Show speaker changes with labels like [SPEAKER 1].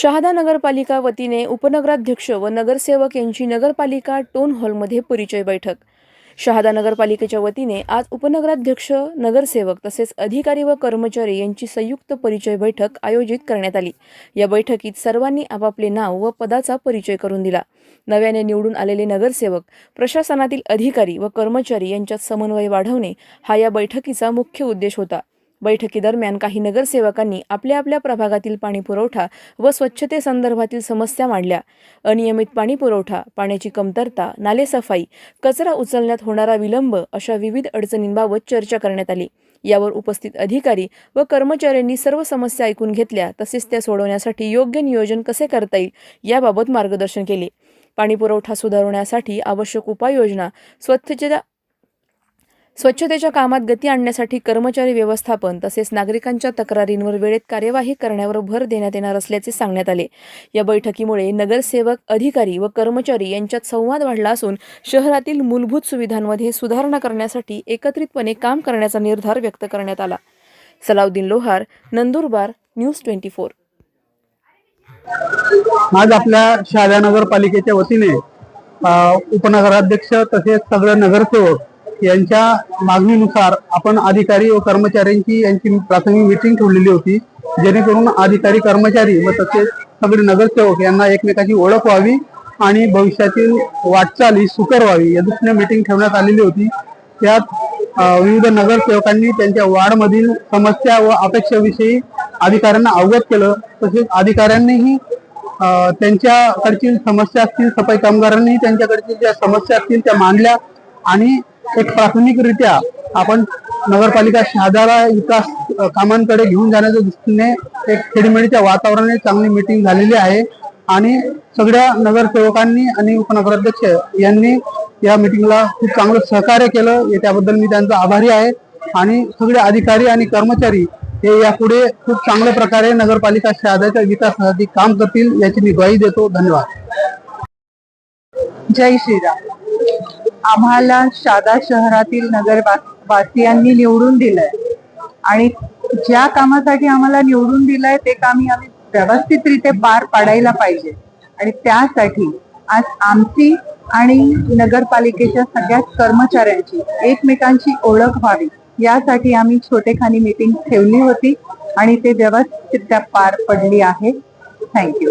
[SPEAKER 1] शहादा नगरपालिका वतीने उपनगराध्यक्ष व नगरसेवक यांची नगरपालिका टोन हॉलमध्ये परिचय बैठक. शहादा नगरपालिकेच्या वतीने आज उपनगराध्यक्ष नगरसेवक तसेच अधिकारी व कर्मचारी यांची संयुक्त परिचय बैठक आयोजित करण्यात आली. या बैठकीत सर्वांनी आपापले नाव व पदाचा परिचय करून दिला. नव्याने निवडून आलेले नगरसेवक प्रशासनातील अधिकारी व कर्मचारी यांच्यात समन्वय वाढवणे हा या बैठकीचा मुख्य उद्देश होता. बैठकीदरम्यान काही नगरसेवकांनी आपल्या आपल्या प्रभागातील पाणीपुरवठा व स्वच्छतेसंदर्भातील समस्या मांडल्या. अनियमित पाणीपुरवठा पाण्याची कमतरता नालेसफाई कचरा उचलण्यात होणारा विलंब अशा विविध अडचणींबाबत चर्चा करण्यात आली. यावर उपस्थित अधिकारी व कर्मचाऱ्यांनी सर्व समस्या ऐकून घेतल्या तसेच त्या सोडवण्यासाठी योग्य नियोजन कसे करता येईल याबाबत मार्गदर्शन केले. पाणीपुरवठा सुधारण्यासाठी सुधारवण्यासाठी आवश्यक उपाययोजना स्वच्छतेच्या स्वच्छतेच्या कामात गती आणण्यासाठी कर्मचारी व्यवस्थापन तसेच नागरिकांच्या तक्रारींवर वेळेत कार्यवाही करण्यावर भर देण्यात येणार असल्याचे सांगण्यात आले. या बैठकीमुळे नगरसेवक अधिकारी व कर्मचारी यांच्यात संवाद वाढला असून शहरातील मूलभूत सुविधांमध्ये सुधारणा करण्यासाठी एकत्रितपणे काम करण्याचा निर्धार व्यक्त करण्यात आला. Salauddin Lohar Nandurbar news twenty four.
[SPEAKER 2] आज आपल्या शहादा नगरपालिकेच्या वतीने उपनगराध्यक्ष तसेच सगळे नगरसेवक यांच्या मागणीनुसार आपण अधिकारी व कर्मचाऱ्यांची यांची प्राथमिक मिटिंग ठेवलेली होती. जेणेकरून अधिकारी कर्मचारी व तसेच सगळे नगरसेवक यांना एकमेकाची ओळख व्हावी आणि भविष्यातील वाटचाल ही सुकर व्हावी या दृष्टीने मिटिंग ठेवण्यात आलेली होती. त्यात विविध नगरसेवकांनी त्यांच्या वार्डमधील समस्या व अपेक्षेविषयी अधिकाऱ्यांना अवगत केलं. तसेच अधिकाऱ्यांनीही त्यांच्याकडची समस्या असतील सफाई कामगारांनी त्यांच्याकडची ज्या समस्या असतील त्या मांडल्या आणि एक प्राथमिकरित्या आपण नगरपालिका शहादाला विकास कामांकडे घेऊन जाण्याच्या दृष्टीने एक खेडीमेडीच्या वातावरणाने चांगली मीटिंग झालेली आहे. आणि सगळ्या नगरसेवकांनी आणि उपनगराध्यक्ष यांनी या मिटिंगला खूप चांगलं सहकार्य केलं. त्याबद्दल मी त्यांचा आभारी आहे. आणि सगळे अधिकारी आणि कर्मचारी हे यापुढे खूप चांगल्या प्रकारे नगरपालिका शहादाच्या विकासासाठी काम करतील याची मी ग्वाही देतो. धन्यवाद.
[SPEAKER 3] जय श्रीराम. आम्हाला शादा शहरातील नगरवासियांनी निवडून दिलंय. आणि ज्या कामासाठी आम्हाला निवडून दिलंय ते कामी आम्ही व्यवस्थितरित्या पार पाडायला पाहिजे. आणि त्यासाठी आज आमची आणि नगरपालिकेच्या सगळ्या कर्मचाऱ्यांची एकमेकांची ओळख व्हावी यासाठी आम्ही छोटेखानी मीटिंग ठेवली होती आणि ते व्यवस्थितरित्या पार पडली आहे. थँक्यू